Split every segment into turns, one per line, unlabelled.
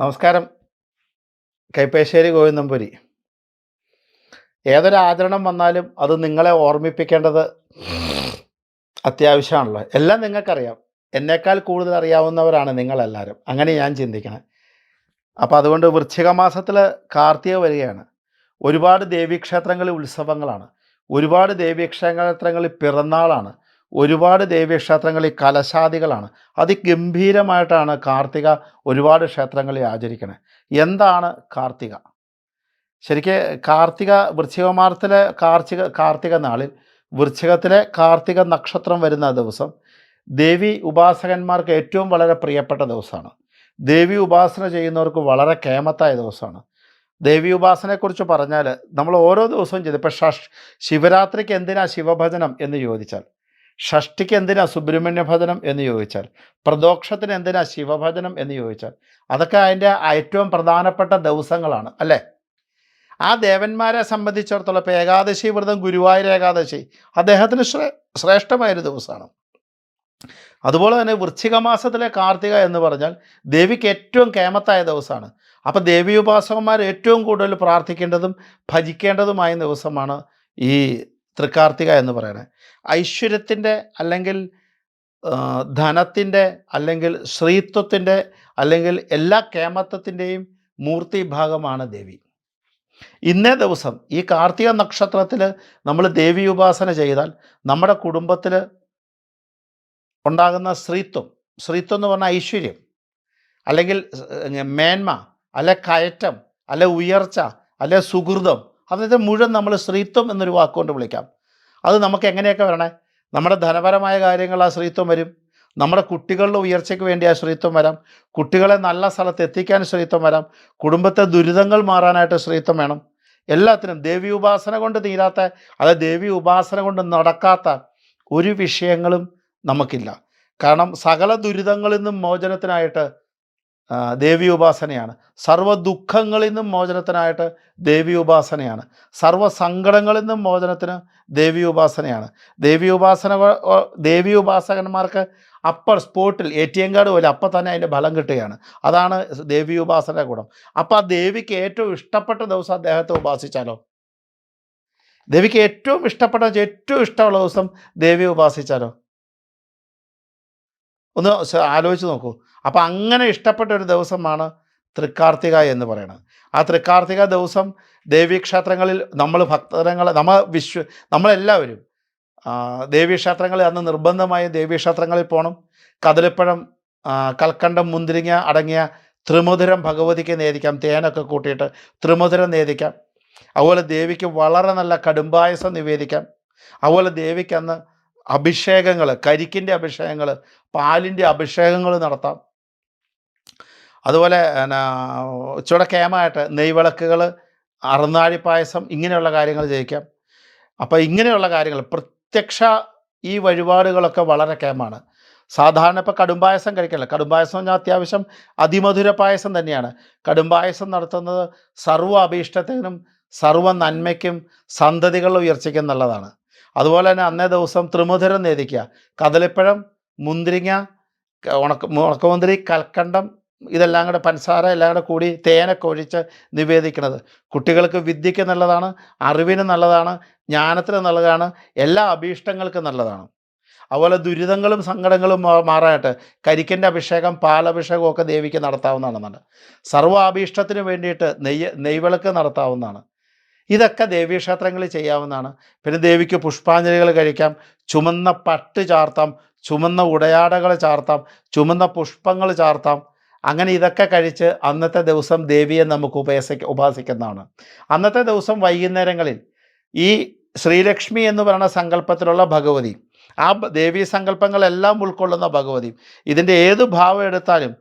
നമസ്കാരം. കൈപ്പേശ്ശേരി ഗോവിന്ദമ്പുരി ഏതൊരു ആചരണം വന്നാലും അത് നിങ്ങളെ ഓർമ്മിപ്പിക്കേണ്ടത് അത്യാവശ്യമാണല്ലോ. എല്ലാം നിങ്ങൾക്കറിയാം. എന്നേക്കാൾ കൂടുതൽ അറിയാവുന്നവരാണ് നിങ്ങളെല്ലാവരും. അങ്ങനെ ഞാൻ ചിന്തിക്കണേ. അപ്പോൾ അതുകൊണ്ട് വൃശ്ചിക മാസത്തിൽ കാർത്തിക വരികയാണ്. ഒരുപാട് ദേവീക്ഷേത്രങ്ങളിൽ ഉത്സവങ്ങളാണ്. ഒരുപാട് ദേവീക്ഷേത്രങ്ങളിൽ പിറന്നാളാണ്. ഒരുപാട് ദേവീക്ഷേത്രങ്ങളിൽ കലശാദികളാണ്. അതിഗംഭീരമായിട്ടാണ് കാർത്തിക ഒരുപാട് ക്ഷേത്രങ്ങളിൽ ആചരിക്കുന്നത് എന്താണ് കാർത്തിക? ശരിക്ക് കാർത്തിക വൃശ്ചികമാർത്തിലെ കാർച്ചിക കാർത്തിക നാളിൽ വൃശ്ചികത്തിലെ കാർത്തിക നക്ഷത്രം വരുന്ന ദിവസം ദേവി ഉപാസകന്മാർക്ക് ഏറ്റവും വളരെ പ്രിയപ്പെട്ട ദിവസമാണ്. ദേവി ഉപാസന ചെയ്യുന്നവർക്ക് വളരെ കേമത്തായ ദിവസമാണ്. ദേവി ഉപാസനയെക്കുറിച്ച് പറഞ്ഞാൽ നമ്മൾ ഓരോ ദിവസവും ചെയ്ത് ഇപ്പം ശിവരാത്രിക്ക് എന്തിനാ ശിവഭജനം എന്ന് ചോദിച്ചാൽ ഷഷ്ടിക്ക് എന്തിനാ സുബ്രഹ്മണ്യ ഭജനം എന്ന് ചോദിച്ചാൽ പ്രദോക്ഷത്തിന് എന്തിനാ ശിവഭജനം എന്ന് ചോദിച്ചാൽ അതൊക്കെ അതിന്റെ ഏറ്റവും പ്രധാനപ്പെട്ട ദിവസങ്ങളാണ് അല്ലേ? ആ ദേവന്മാരെ സംബന്ധിച്ചിടത്തോളം ഇപ്പോൾ ഏകാദശി വ്രതം ഗുരുവായൂർ ഏകാദശി അദ്ദേഹത്തിന് ശ്രേ ശ്രേഷ്ഠമായൊരു ദിവസമാണ്. അതുപോലെ തന്നെ വൃശ്ചിക മാസത്തിലെ കാർത്തിക എന്ന് പറഞ്ഞാൽ ദേവിക്ക് ഏറ്റവും കേമത്തായ ദിവസമാണ്. അപ്പോൾ ദേവി ഉപാസകന്മാർ ഏറ്റവും കൂടുതൽ പ്രാർത്ഥിക്കേണ്ടതും ഭജിക്കേണ്ടതുമായ ദിവസമാണ് ഈ തൃക്കാർത്തിക എന്ന് പറയുന്നത് ഐശ്വര്യത്തിന്റെ അല്ലെങ്കിൽ ധനത്തിന്റെ അല്ലെങ്കിൽ ശ്രീത്വത്തിന്റെ അല്ലെങ്കിൽ എല്ലാ കേമത്വത്തിന്റെയും മൂർത്തി ഭാഗമാണ് ദേവി. ഇന്നേ ദിവസം ഈ കാർത്തിക നക്ഷത്രത്തിൽ നമ്മൾ ദേവി ഉപാസന ചെയ്താൽ നമ്മുടെ കുടുംബത്തിൽ ഉണ്ടാകുന്ന സ്ത്രീത്വം സ്ത്രീത്വം എന്ന് പറഞ്ഞാൽ ഐശ്വര്യം അല്ലെങ്കിൽ മേന്മ അല്ലെ കയറ്റം അല്ലെ ഉയർച്ച അല്ലെ സുഹൃതം അതായത് മുഴുവൻ നമ്മൾ സ്ത്രീത്വം എന്നൊരു വാക്കുകൊണ്ട് വിളിക്കാം. അത് നമുക്ക് എങ്ങനെയൊക്കെ വരണേ? നമ്മുടെ ധനപരമായ കാര്യങ്ങൾ ആ സ്ത്രീത്വം വരും. നമ്മുടെ കുട്ടികളുടെ ഉയർച്ചയ്ക്ക് വേണ്ടി ആ സ്ത്രീത്വം വരാം. കുട്ടികളെ നല്ല സ്ഥലത്ത് എത്തിക്കാൻ സ്ത്രീത്വം വരാം. കുടുംബത്തെ ദുരിതങ്ങൾ മാറാനായിട്ട് സ്ത്രീത്വം വേണം. എല്ലാത്തിനും ദേവി ഉപാസന കൊണ്ട് തീരാത്ത അതായത് ദേവി ഉപാസന കൊണ്ട് നടക്കാത്ത ഒരു വിഷയങ്ങളും നമുക്കില്ല. കാരണം സകല ദുരിതങ്ങളിൽ നിന്നും മോചനത്തിനായിട്ട് ദേവി ഉപാസനയാണ് സർവ ദുഃഖങ്ങളിൽ നിന്നും മോചനത്തിനായിട്ട് ദേവി ഉപാസനയാണ് സർവ സങ്കടങ്ങളിൽ നിന്നും മോചനത്തിന് ദേവി ഉപാസനയാണ് ദേവി ഉപാസന ദേവി ഉപാസകന്മാർക്ക് അപ്പർ സ്പോട്ടിൽ എ ടി എം കാർഡ് പോലെ അപ്പം തന്നെ അതിന്റെ ഫലം കിട്ടുകയാണ്. അതാണ് ദേവി ഉപാസന ഗുണം. അപ്പം ആ ദേവിക്ക് ഏറ്റവും ഇഷ്ടപ്പെട്ട ദിവസം അദ്ദേഹത്തെ ഉപാസിച്ചാലോ? ദേവിക്ക് ഏറ്റവും ഇഷ്ടപ്പെട്ട ഏറ്റവും ഇഷ്ടമുള്ള ദിവസം ദേവി ഉപാസിച്ചാലോ? ഒന്ന് ആലോചിച്ച് നോക്കൂ. അപ്പം അങ്ങനെ ഇഷ്ടപ്പെട്ട ഒരു ദിവസമാണ് തൃക്കാർത്തിക എന്ന് പറയുന്നത്. ആ തൃക്കാർത്തിക ദിവസം ദേവീക്ഷേത്രങ്ങളിൽ നമ്മൾ ഭക്തരങ്ങൾ നമ്മൾ വിശ്വ നമ്മളെല്ലാവരും ദേവീക്ഷേത്രങ്ങളിൽ അന്ന് നിർബന്ധമായും ദേവീക്ഷേത്രങ്ങളിൽ പോകണം കദളിപ്പഴം കൽക്കണ്ടം മുന്തിരിങ്ങ അടങ്ങിയ ത്രിമുധുരം ഭഗവതിക്ക് നേദിക്കാം. തേനൊക്കെ കൂട്ടിയിട്ട് ത്രിമുധുരം നേദിക്കാം. അതുപോലെ ദേവിക്ക് വളരെ നല്ല കടുംബായസം നിവേദിക്കാം. അതുപോലെ ദേവിക്ക് അന്ന് അഭിഷേകങ്ങൾ കരിക്കിന്റെ അഭിഷേകങ്ങൾ പാലിന്റെ അഭിഷേകങ്ങൾ നടത്താം. അതുപോലെ എന്നാ ഇച്ചിരി കേമായിട്ട് നെയ്വിളക്കുകൾ അറുന്നാഴി പായസം ഇങ്ങനെയുള്ള കാര്യങ്ങൾ ചെയ്യിക്കാം. അപ്പോൾ ഇങ്ങനെയുള്ള കാര്യങ്ങൾ പ്രത്യക്ഷ ഈ വഴിപാടുകളൊക്കെ വളരെ കേമാണ് സാധാരണ ഇപ്പോൾ കടുംപായസം കഴിക്കല്ല? കടുംപായസം അത്യാവശ്യം അതിമധുര പായസം തന്നെയാണ്. കടുംപായസം നടത്തുന്നത് സർവ അഭീഷ്ടത്തിനും സർവ നന്മയ്ക്കും സന്തതികൾ ഉയർച്ചയ്ക്കും അതുപോലെ തന്നെ അന്നേ ദിവസം ത്രിമധുരം നേദിക്കുക. കദളിപ്പഴം മുന്തിരിങ്ങ ഉണക്ക ഉണക്കമുന്തിരി കൽക്കണ്ടം ഇതെല്ലാം കൂടെ പൻസാര എല്ലാം കൂടെ കൂടി തേനൊക്കെ ഒഴിച്ച് നിവേദിക്കുന്നത് കുട്ടികൾക്ക് വിദ്യയ്ക്ക് നല്ലതാണ് അറിവിന് നല്ലതാണ് ജ്ഞാനത്തിന് നല്ലതാണ് എല്ലാ അഭീഷ്ടങ്ങൾക്കും നല്ലതാണ്. അതുപോലെ ദുരിതങ്ങളും സങ്കടങ്ങളും മാറാനായിട്ട് കരിക്കന്റെ അഭിഷേകം പാലഭിഷേകം ഒക്കെ ദേവിക്ക് നടത്താവുന്നതാണെന്നാണ് സർവാഭീഷ്ടത്തിന് വേണ്ടിയിട്ട് നെയ്യ് നെയ്വിളക്ക് നടത്താവുന്നതാണ്. ഇതൊക്കെ ദേവീക്ഷേത്രങ്ങളിൽ ചെയ്യാവുന്നതാണ്. പിന്നെ ദേവിക്ക് പുഷ്പാഞ്ജലികൾ കഴിക്കാം ചുമന്ന പട്ട് ചാർത്താം ചുമന്ന ഉടയാടകൾ ചാർത്താം ചുമന്ന പുഷ്പങ്ങൾ ചാർത്താം. അങ്ങനെ ഇതൊക്കെ കഴിച്ച് അന്നത്തെ ദിവസം ദേവിയെ നമുക്ക് ഉപേസിക്ക ഉപാസിക്കുന്നതാണ്. അന്നത്തെ ദിവസം വൈകുന്നേരങ്ങളിൽ ഈ ശ്രീലക്ഷ്മി എന്ന് പറയുന്ന സങ്കല്പത്തിലുള്ള ഭഗവതി ആ ദേവീ സങ്കല്പങ്ങളെല്ലാം ഉൾക്കൊള്ളുന്ന ഭഗവതി ഇതിന്റെ ഏത് ഭാവം എടുത്താലും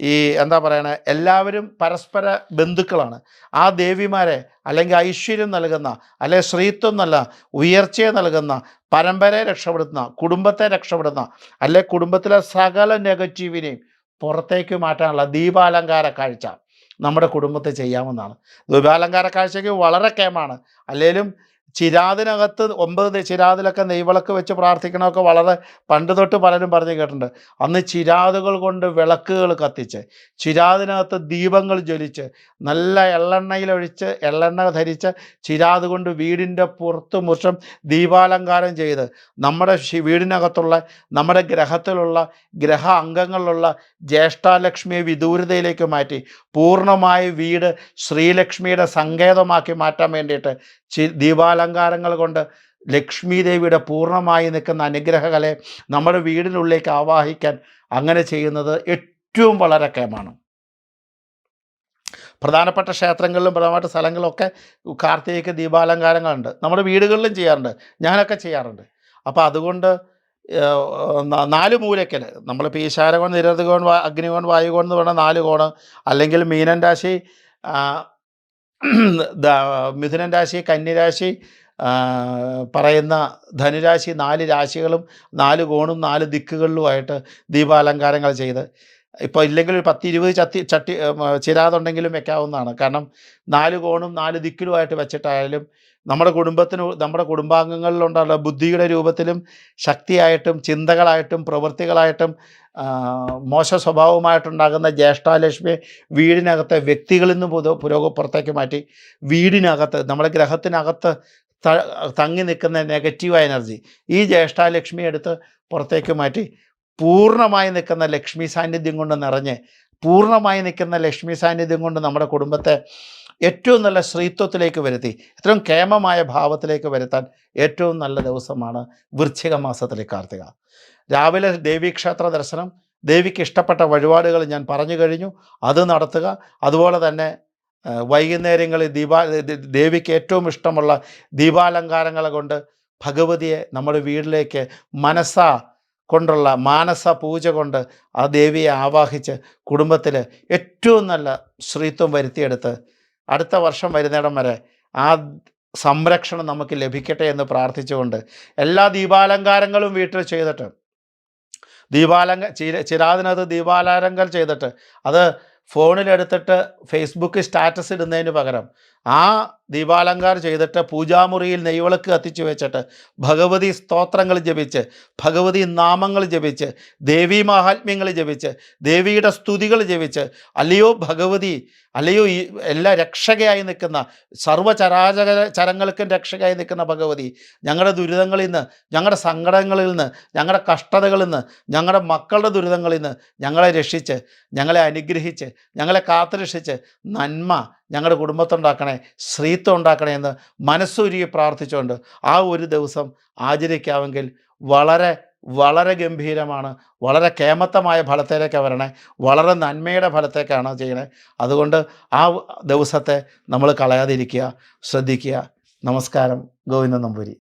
ഈ എന്താ പറയണ എല്ലാവരും പരസ്പര ബന്ധുക്കളാണ്. ആ ദേവിമാരെ അല്ലെങ്കിൽ ഐശ്വര്യം നൽകുന്ന അല്ലെ ശ്രീത്വം നല്ല ഉയർച്ചയെ നൽകുന്ന പരമ്പരയെ രക്ഷപ്പെടുത്തുന്ന കുടുംബത്തെ രക്ഷപ്പെടുന്ന അല്ലെ കുടുംബത്തിലെ സകല നെഗറ്റീവിനെയും പുറത്തേക്ക് മാറ്റാനുള്ള ദീപാലങ്കാര കാഴ്ച നമ്മുടെ കുടുംബത്തെ ചെയ്യാവുന്നതാണ്. ദീപാലങ്കാര കാഴ്ചയ്ക്ക് വളരെ കേമാണ് അല്ലെങ്കിലും ചിരാതിനകത്ത് ഒമ്പത് ചിരാതിലൊക്കെ നെയ്വിളക്ക് വെച്ച് പ്രാർത്ഥിക്കണമൊക്കെ വളരെ പണ്ട് തൊട്ട് പലരും പറഞ്ഞു കേട്ടിട്ടുണ്ട്. അന്ന് ചിരാതുകൾ കൊണ്ട് വിളക്കുകൾ കത്തിച്ച് ചിരാതിനകത്ത് ദീപങ്ങൾ ജ്വലിച്ച് നല്ല എള്ളെണ്ണയിലൊഴിച്ച് എള്ളെണ്ണ ധരിച്ച് ചിരാത് കൊണ്ട് വീടിന്റെ പുറത്ത് മുഷം ദീപാലങ്കാരം ചെയ്ത് നമ്മുടെ വീടിനകത്തുള്ള നമ്മുടെ ഗ്രഹത്തിലുള്ള ഗ്രഹ അംഗങ്ങളിലുള്ള ജ്യേഷ്ഠാലക്ഷ്മിയെ വിദൂരതയിലേക്ക് മാറ്റി പൂർണമായി വീട് ശ്രീലക്ഷ്മിയുടെ സങ്കേതമാക്കി മാറ്റാൻ വേണ്ടിയിട്ട് ചി ദീപാലങ്കാരങ്ങൾ കൊണ്ട് ലക്ഷ്മി ദേവിയുടെ പൂർണമായി നിൽക്കുന്ന അനുഗ്രഹകലെ നമ്മുടെ വീടിനുള്ളിലേക്ക് ആവാഹിക്കാൻ അങ്ങനെ ചെയ്യുന്നത് ഏറ്റവും വളരെ കേമാണ്. പ്രധാനപ്പെട്ട ക്ഷേത്രങ്ങളിലും പ്രധാനപ്പെട്ട സ്ഥലങ്ങളിലൊക്കെ കാർത്തികയ്ക്ക് ദീപാലങ്കാരങ്ങളുണ്ട്. നമ്മുടെ വീടുകളിലും ചെയ്യാറുണ്ട്. ഞാനൊക്കെ ചെയ്യാറുണ്ട്. അപ്പോൾ അതുകൊണ്ട് നാല് മൂലയ്ക്കൽ നമ്മളിപ്പോൾ ഈശാരകോൺ നിരതകോൺ അഗ്നികോൺ വായുകോൺ എന്ന് പറഞ്ഞാൽ നാല് കോണ്. അല്ലെങ്കിൽ മീനൻ രാശി മിഥുനൻ രാശി കന്യരാശി പറയുന്ന ധനുരാശി നാല് രാശികളും നാല് കോണും നാല് ദിക്കുകളിലുമായിട്ട് ദീപാലങ്കാരങ്ങൾ ചെയ്ത്. ഇപ്പോൾ ഇല്ലെങ്കിൽ ഒരു പത്ത് ഇരുപത് ചത്തി ചട്ടി ചിരാതുണ്ടെങ്കിലും വെക്കാവുന്നതാണ്. കാരണം നാല് കോണും നാല് ദിക്കിലുമായിട്ട് വെച്ചിട്ടായാലും നമ്മുടെ കുടുംബത്തിന് നമ്മുടെ കുടുംബാംഗങ്ങളിലുണ്ടാകുന്ന ബുദ്ധിയുടെ രൂപത്തിലും ശക്തിയായിട്ടും ചിന്തകളായിട്ടും പ്രവൃത്തികളായിട്ടും മോശ സ്വഭാവമായിട്ടുണ്ടാകുന്ന ജ്യേഷ്ഠാലക്ഷ്മിയെ വീടിനകത്തെ വ്യക്തികളിൽ നിന്ന് പുതു പുരോഗ പുറത്തേക്ക് മാറ്റി വീടിനകത്ത് നമ്മുടെ ഗ്രഹത്തിനകത്ത് തങ്ങി നിൽക്കുന്ന നെഗറ്റീവ് എനർജി ഈ ജ്യേഷ്ഠാലക്ഷ്മി എടുത്ത് പുറത്തേക്ക് മാറ്റി പൂർണമായി നിൽക്കുന്ന ലക്ഷ്മി സാന്നിധ്യം കൊണ്ട് നിറഞ്ഞ് പൂർണമായി നിൽക്കുന്ന ലക്ഷ്മി സാന്നിധ്യം കൊണ്ട് നമ്മുടെ കുടുംബത്തെ ഏറ്റവും നല്ല ശ്രീത്വത്തിലേക്ക് വരുത്തി ഏറ്റവും കേമമായ ഭാവത്തിലേക്ക് വരുത്താൻ ഏറ്റവും നല്ല ദിവസമാണ് വൃശ്ചിക മാസത്തിലെ കാർത്തിക. രാവിലെ ദേവീക്ഷേത്ര ദർശനം ദേവിക്ക് ഇഷ്ടപ്പെട്ട വഴിപാടുകൾ ഞാൻ പറഞ്ഞു കഴിഞ്ഞു അത് നടത്തുക. അതുപോലെ തന്നെ വൈകുന്നേരങ്ങളിൽ ദീപാ ദേവിക്ക് ഏറ്റവും ഇഷ്ടമുള്ള ദീപാലങ്കാരങ്ങൾ കൊണ്ട് ഭഗവതിയെ നമ്മുടെ വീട്ടിലേക്ക് മനസ്സ കൊണ്ടുള്ള മാനസ പൂജ കൊണ്ട് ആ ദേവിയെ ആവാഹിച്ച് കുടുംബത്തിൽ ഏറ്റവും നല്ല ശ്രീത്വം വരുത്തിയെടുത്ത് അടുത്ത വർഷം വരുന്നിടം വരെ ആ സംരക്ഷണം നമുക്ക് ലഭിക്കട്ടെ എന്ന് പ്രാർത്ഥിച്ചുകൊണ്ട് എല്ലാ ദീപാലങ്കാരങ്ങളും വീട്ടിൽ ചെയ്തിട്ട് ദീപാലങ്ക ചിര ചിരാതിനകത്ത് ദീപാലങ്കാരം ചെയ്തിട്ട് അത് ഫോണിലെടുത്തിട്ട് ഫേസ്ബുക്ക് സ്റ്റാറ്റസ് ഇടുന്നതിന് പകരം ആ ദീപാലങ്കാരം ചെയ്തിട്ട് പൂജാമുറിയിൽ നെയ്വിളക്ക് കത്തിച്ചു വെച്ചിട്ട് ഭഗവതി സ്തോത്രങ്ങൾ ജപിച്ച് ഭഗവതി നാമങ്ങൾ ജപിച്ച് ദേവീ മഹാത്മ്യങ്ങൾ ജപിച്ച് ദേവിയുടെ സ്തുതികൾ ജപിച്ച് അല്ലയോ ഭഗവതി അല്ലയോ ഈ എല്ലാ രക്ഷകയായി നിൽക്കുന്ന സർവചരാചര ചരങ്ങൾക്കും രക്ഷകയായി നിൽക്കുന്ന ഭഗവതി ഞങ്ങളുടെ ദുരിതങ്ങളിൽ നിന്ന് ഞങ്ങളുടെ സങ്കടങ്ങളിൽ നിന്ന് ഞങ്ങളുടെ കഷ്ടതകളിൽ നിന്ന് ഞങ്ങളുടെ മക്കളുടെ ദുരിതങ്ങളിൽ നിന്ന് ഞങ്ങളെ രക്ഷിച്ച് ഞങ്ങളെ അനുഗ്രഹിച്ച് ഞങ്ങളെ കാത്തുരക്ഷിച്ച് നന്മ ഞങ്ങളുടെ കുടുംബത്തുണ്ടാക്കണേ സ്ത്രീത്വം ഉണ്ടാക്കണേ എന്ന് മനസ്സൊരുകി പ്രാർത്ഥിച്ചുകൊണ്ട് ആ ഒരു ദിവസം ആചരിക്കാമെങ്കിൽ വളരെ വളരെ ഗംഭീരമാണ് വളരെ കേമത്തമായ ഫലത്തിലേക്ക് വരണേ വളരെ നന്മയുടെ ഫലത്തേക്കാണ് ചെയ്യണേ. അതുകൊണ്ട് ആ ദിവസത്തെ നമ്മൾ കളയാതിരിക്കുക ശ്രദ്ധിക്കുക. നമസ്കാരം ഗോവിന്ദ നമ്പൂരി